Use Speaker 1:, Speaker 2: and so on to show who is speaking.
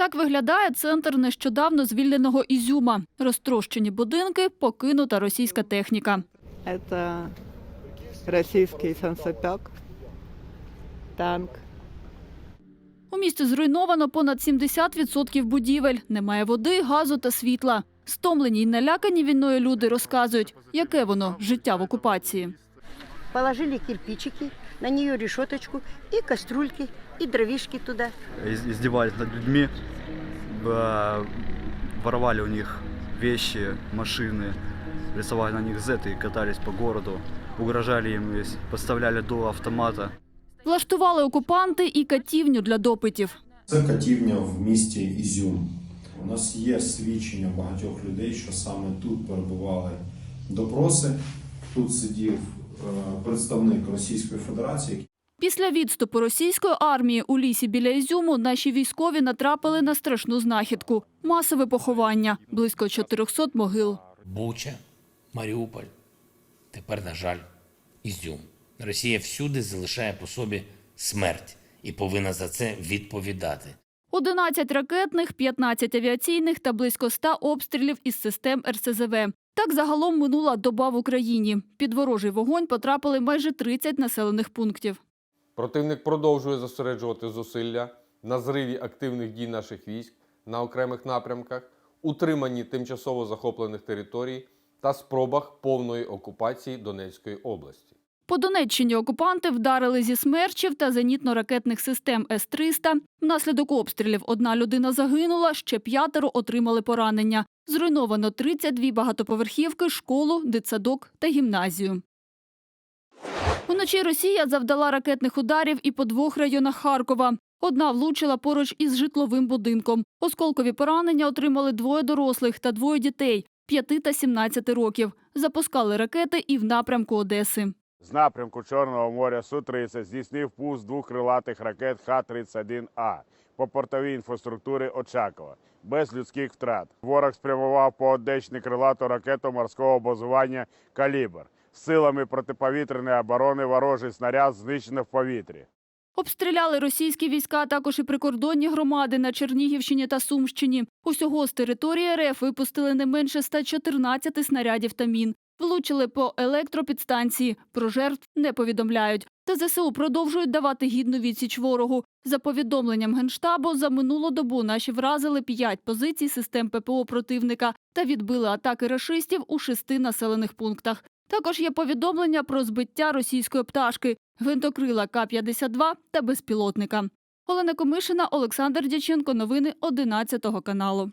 Speaker 1: Так виглядає центр нещодавно звільненого Ізюма. Розтрощені будинки, покинута російська техніка.
Speaker 2: Это российский санцепек, танк.
Speaker 1: У місті зруйновано понад 70% будівель. Немає води, газу та світла. Стомлені й налякані війною люди розказують, яке воно життя в окупації
Speaker 3: Положили кирпичики, на нее решеточку и кастрюльки, и дровишки туда.
Speaker 4: из- издевались над людьми, э, воровали у них вещи, машины, рисовали на них зеты и катались по городу, угрожали им, если подставляли до автомата.
Speaker 1: Влаштували окупанти і катівню для допитів.
Speaker 5: Це катівня в місті Ізюм. У нас є свідчення багатьох людей, що саме тут перебували допроси. Тут сидів е, представник Російської Федерації,
Speaker 1: Після відступу російської армії у лісі біля Ізюму наші військові натрапили на страшну знахідку – масове поховання, близько 400 могил.
Speaker 6: Буча, Маріуполь, тепер, на жаль, Ізюм. Росія всюди залишає по собі смерть і повинна за це відповідати.
Speaker 1: 11 ракетних, 15 авіаційних та близько 100 обстрілів із систем РСЗВ. Так загалом минула доба в Україні. Під ворожий вогонь потрапили майже 30 населених пунктів.
Speaker 7: Противник продовжує зосереджувати зусилля на зриві активних дій наших військ на окремих напрямках, утриманні тимчасово захоплених територій та спробах повної окупації Донецької області.
Speaker 1: По Донеччині окупанти вдарили зі смерчів та зенітно-ракетних систем С-300. Внаслідок обстрілів одна людина загинула, ще п'ятеро отримали поранення. Зруйновано 32 багатоповерхівки, школу, дитсадок та гімназію. Уночі Росія завдала ракетних ударів і по двох районах Харкова. Одна влучила поруч із житловим будинком. Осколкові поранення отримали двоє дорослих та двоє дітей – 5 та 17 років. Запускали ракети і в напрямку Одеси.
Speaker 8: З напрямку Чорного моря Су-30 здійснив пуск двох крилатих ракет Х-31А по портовій інфраструктурі Очакова, без людських втрат. Ворог спрямував по Одещині крилату ракету морського базування «Калібр». Силами протиповітряної оборони ворожий снаряд знищено в повітрі.
Speaker 1: Обстріляли російські війська також і прикордонні громади на Чернігівщині та Сумщині. Усього з території РФ випустили не менше 114 снарядів та мін. Влучили по електропідстанції. Про жертв не повідомляють. Та ЗСУ продовжують давати гідну відсіч ворогу. За повідомленням Генштабу, за минулу добу наші вразили п'ять позицій систем ППО противника та відбили атаки рашистів у шести населених пунктах. Також є повідомлення про збиття російської пташки, гвинтокрила К-52 та безпілотника. Олена Комишина, Олександр Дяченко. Новини 11 каналу.